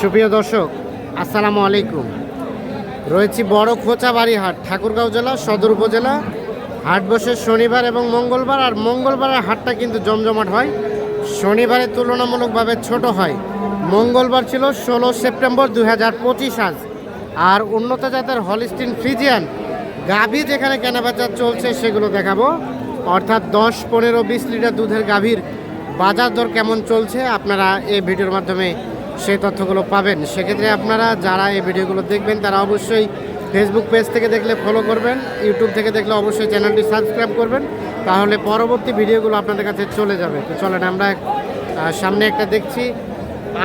সুপ্রিয় দর্শক, আসসালামু আলাইকুম। রয়েছি বড় খোঁচাবাড়ি হাট ঠাকুরগাঁও জেলা, সদর উপজেলা। হাট বসে শনিবার এবং মঙ্গলবার, আর মঙ্গলবারের হাটটা কিন্তু জমজমাট হয়। শনিবারে তুলনামূলকভাবে ছোট হয়। মঙ্গলবার ছিল ষোলো সেপ্টেম্বর দু হাজার পঁচিশ আজ। আর উন্নত জাতের হলিস্টিন ফ্রিজিয়ান গাভী যেখানে কেনাবেচা চলছে, সেগুলো দেখাবো। অর্থাৎ দশ, পনেরো, বিশ লিটার দুধের গাভীর বাজার দর কেমন চলছে, আপনারা এই ভিডিওর মাধ্যমে সেই তথ্যগুলো পাবেন। সেক্ষেত্রে আপনারা যারা এই ভিডিওগুলো দেখবেন, তারা অবশ্যই ফেসবুক পেজ থেকে দেখলে ফলো করবেন ইউটিউব থেকে দেখলে অবশ্যই চ্যানেলটি সাবস্ক্রাইব করবেন, তাহলে পরবর্তী ভিডিওগুলো আপনাদের কাছে চলে যাবে। তো চলেন, আমরা সামনে একটা দেখছি।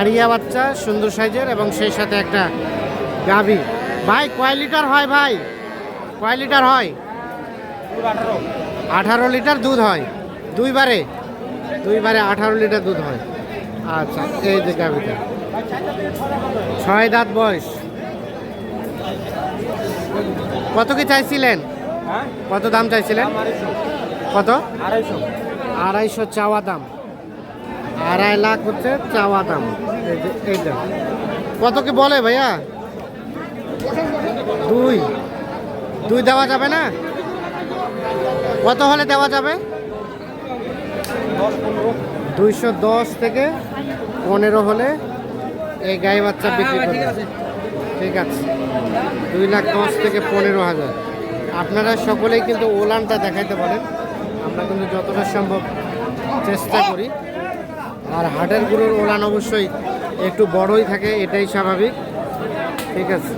আরিয়া বাচ্চা, সুন্দর সাইজের এবং সেই সাথে একটা গাভী। ভাই, কয় লিটার হয় ভাই? কয় লিটার হয়? আঠারো লিটার দুধ হয়। দুইবারে? দুইবারে আঠারো লিটার দুধ হয়। আচ্ছা এই যে গাভিটা। ছয় দাঁত বয়স। কত কি চাইছিলেন? হ্যাঁ? কত দাম চাইছিলেন? কত? আড়াইশো। আড়াইশো চাওয়া দাম। আড়াই লাখ হচ্ছে চাওয়া দাম। এইটা কত কি বলে ভাইয়া? দুই। দুই দেওয়া যাবে না? কত হলে দেওয়া যাবে? দুইশো দশ থেকে পনেরো হলে এই গাই বাচ্চা বিক্রি হ্যাঁ, ঠিক করবে আছে। ঠিক আছে। দুই লাখ দশ থেকে পনেরো হাজার। আপনারা সকলেই কিন্তু ওলানটা দেখাইতে পারেন। আমরা কিন্তু যতটা সম্ভব চেষ্টা করি। আর হাটের গুঁড়োর ওলান অবশ্যই একটু বড়ই থাকে এটাই স্বাভাবিক। ঠিক আছে।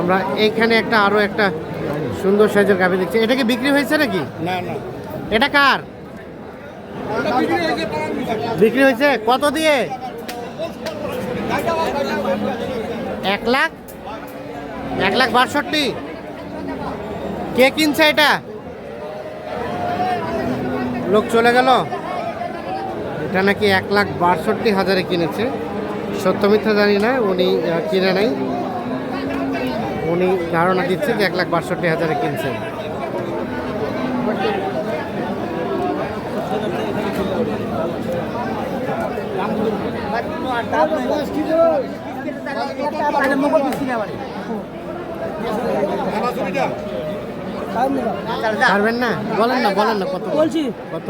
আমরা এইখানে একটা আরও একটা সুন্দর সাইজের গাভি দেখছি। এটা কি বিক্রি হয়েছে নাকি? না না। এটা কার? বিক্রি হয়েছে? কত দিয়ে? এক লাখ? এক লাখ বাষট্টি। কে কিনছে এটা? লোক চলে গেল। এটা নাকি এক লাখ বাষট্টি হাজারে কিনেছে। সত্য মিথ্যা জানি না, উনি কিনে নাই। উনি ধারণা দিচ্ছে যে এক লাখ বাষট্টি হাজারে কিনছেন পারবেন না? বলেন না বলেন না কত। বলছি। কত?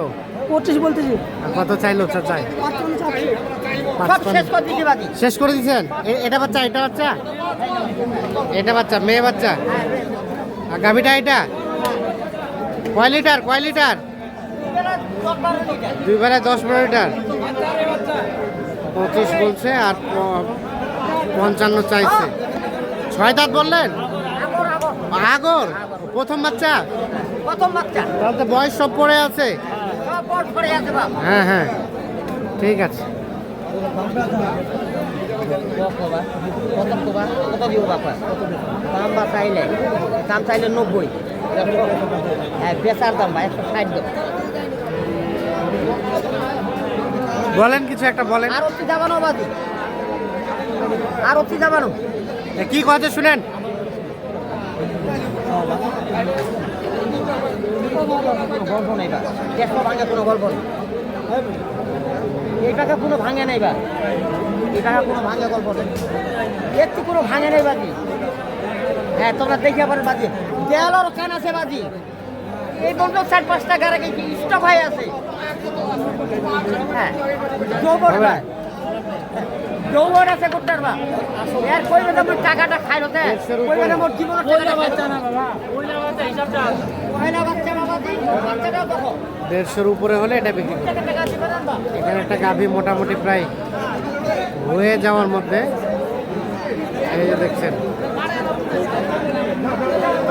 পঁচিশ বলতেছি। কত চাইলো? চা চাই। শেষ করে দিচ্ছি বাকি। শেষ করে দিয়েছেন? এটা বাচ্চা এটা বাচ্চা? এটা বাচ্চা মেয়ে বাচ্চা? আর গাভিটা এটা? কয় লিটার কয় লিটার? দুই বেলায় দশ বারো লিটার। পঁচিশ বলছে আর পঞ্চান্ন চাইছে। ছয় দাঁত বললেন? আগর প্রথম বাচ্চা? প্রথম বাচ্চা। তাহলে তো বয়স সব পড়ে আছে। হ্যাঁ হ্যাঁ। ঠিক আছে। কত দিব বাপা দাম বা চাইলে দাম চাইলে নব্বই। হ্যাঁ বেচার দাম বা একশো ষাট দেব বলেন কিছু একটা বলেন। আর অতি বাদি আর অতি কি কথা শুনেন? গল্প নেই বা দেড়শো ভাঙে কোনো গল্প নেই এই টাকা কোনো ভাঙে নেই বা এই টাকা কোনো ভাঙে গল্প নেই। এর তো কোনো ভাঙে নেই বাজি। হ্যাঁ তোমরা দেখে পারেন বাজি। দেয়ালোর কান আছে বাজি। এই বন্ধু চার পাঁচটা গাড়ি কি স্টক হয়ে আছে? হ্যাঁ। ভাই। আছে বা এর মোর টাকাটা খাইলো তে কইবে না মোর জীবনের টাকাটা বাচ্চা না বাবা। পয়লা বাচ্চা বাবা দি বাচ্চাটা দেখো। দেড়শোর উপরে হলে এটা বিক্রি করবে টাকা টাকা দিবে না বা এখানে একটা গাভী মোটামুটি প্রায় হয়ে যাওয়ার মধ্যে। এই যে দেখছেন।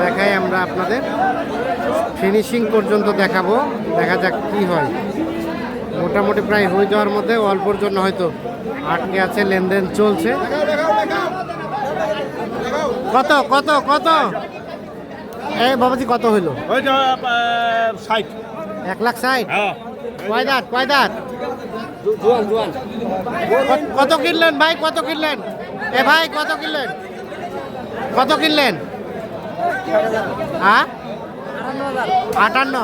দেখাই আমরা আপনাদের। ফিনিশিং পর্যন্ত দেখাবো দেখা যাক কি হয়। মোটামুটি প্রায় হয়ে যাওয়ার মধ্যে অল্পর জন্য হয়তো আটকে আছে লেনদেন চলছে। কত কত কত? এই বাবাজি কত হইল? ষাট। এক লাখ ষাট? হ্যাঁ। কয় দাঁত কয় কত কিনলেন ভাই কত কিনলেন? এ ভাই কত কিনলেন? কত কিনলেন? হ্যাঁ? আটান্ন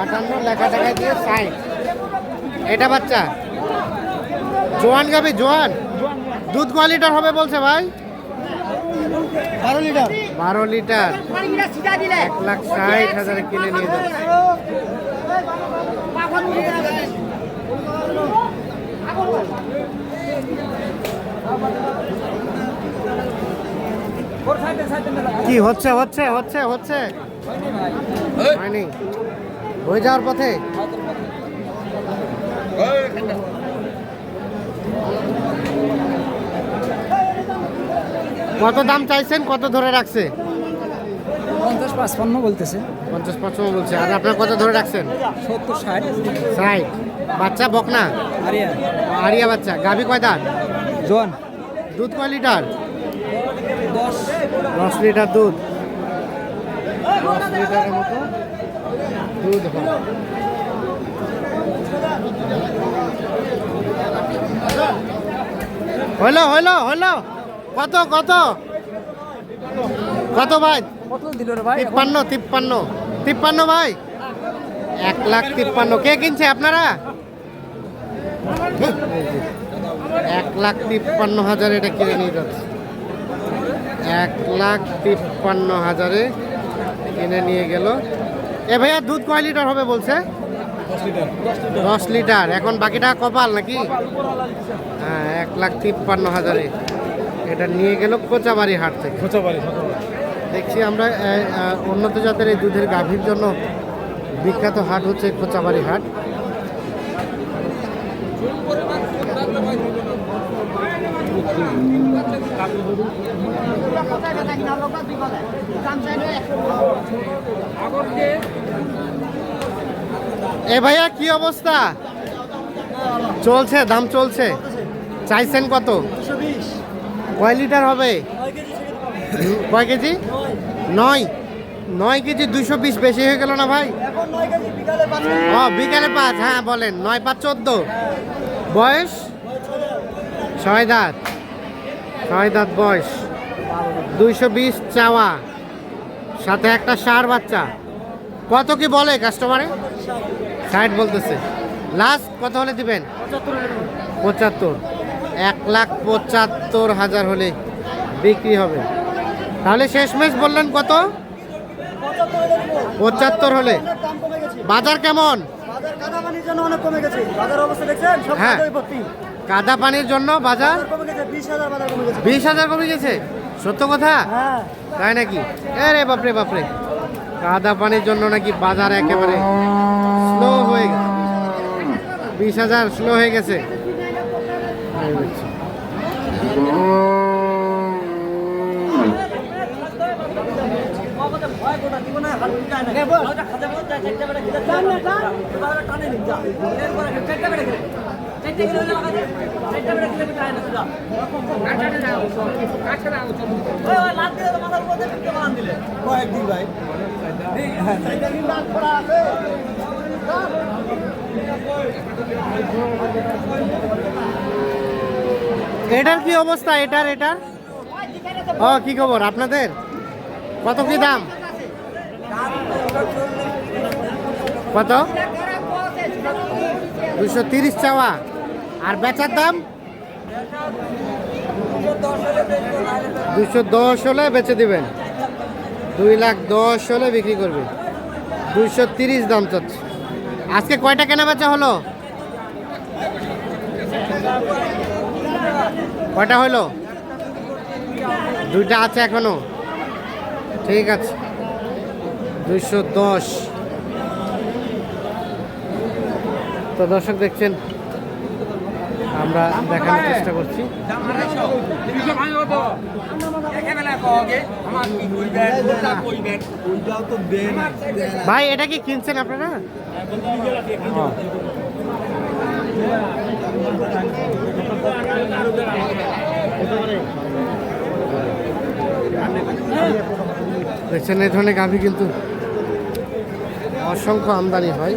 আটান্ন লেখা টাকা দিয়ে ষাট। এটা বাচ্চা? জোয়ান গাবি জোয়ান? দুধ কয় লিটার হবে বলছে ভাই? বারো লিটার। বারো লিটার। এক লাখ ষাট হাজারে কিনে নিয়ে যাচ্ছে। কি হচ্ছে হচ্ছে হচ্ছে হচ্ছে? হয়নি। হয়ে যাওয়ার পথে? কত দাম চাইছেন কত ধরে রাখছে? পঞ্চাশ পাঁচপান্ন বলতেছে। পঞ্চাশ বলছে। আর আপনার কত ধরে রাখছেন? সত্তর ষাট। ষাট। বাচ্চা বকনা? আরিয়া। আরিয়া বাচ্চা। গাভি কয় দাঁত? জন দুধ কয় লিটার? দশ। দশ লিটার দুধ। দশ লিটারের মতো দুধ হয়। হইল হইল হইল। কত কত? কত ভাই? তিপ্পান্ন তিপ্পান্ন। তিপ্পান্ন ভাই? এক লাখ তিপ্পান্ন। কে কিনছে আপনারা? এক লাখ তিপ্পান্ন হাজার এটা কিনে নিয়ে যাচ্ছে। এক লাখ তিপ্পান্ন হাজারে কিনে নিয়ে গেল। এ ভাইয়া দুধ কয় লিটার হবে বলছে? দশ লিটার। এখন বাকিটা কপাল নাকি? হ্যাঁ এক লাখ তিপ্পান্ন হাজারে। এটা নিয়ে গেল কোচাবাড়ি হাট থেকে। কোচাবাড়ি দেখছি আমরা উন্নত জাতের এই দুধের গাভীর জন্য বিখ্যাত হাট হচ্ছে কোচাবাড়ি হাট। এ ভাইয়া, কি অবস্থা? চলছে, দাম চলছে। চাইছেন কত? কয় লিটার হবে? কয় কেজি? নয়। নয় কেজি দুশো বিশ, বেশি হয়ে গেল না ভাই? ও, বিকালে পাঁচ হ্যাঁ বলেন। নয় পাঁচ চোদ্দ। বয়স? ছয় দাঁত। ছয় দাঁত বয়স। দুইশো বিশ চাওয়া। সাথে একটা সার বাচ্চা। কত কি বলে কাস্টমারে ষাট বলতেছে। লাস্ট কত হলে দিবেন? পঁচাত্তর। এক লাখ পঁচাত্তর হাজার হলে বিক্রি হবে। তাহলে শেষমেশ বললেন কত? পঁচাত্তর হলে। বাজার কেমন? হ্যাঁ। কাদা পানির জন্য বাজার? বিশ হাজার কমে গেছে? সত্য কথা? হ্যাঁ। তাই নাকি? এ রে বাপরে বাপরে। কাদা পানির জন্য নাকি বাজার একেবারে স্লো হয়ে গেছে। বিশ হাজার স্লো হয়ে গেছে। এটার কি অবস্থা? এটার এটার? ও, কি খবর? আপনাদের? কত কি দাম? কত? দুশো তিরিশ চাওয়া। আর বেচার দাম? দুশো দশ হলে বেচে দিবেন। দুই লাখ দশ হলে বিক্রি করবে। দুইশো তিরিশ দাম চাচ্ছে। আজকে কয়টা কেনা বেচা হলো? কয়টা হলো? দুইটা আছে এখনও। ঠিক আছে। দুইশো দশ। তো দর্শক দেখছেন আমরা দেখানোর চেষ্টা করছি ভাই, এটা কি কিনছেন আপনারা। দেখছেন, এই ধরনের গাভী কিন্তু অসংখ্য আমদানি হয়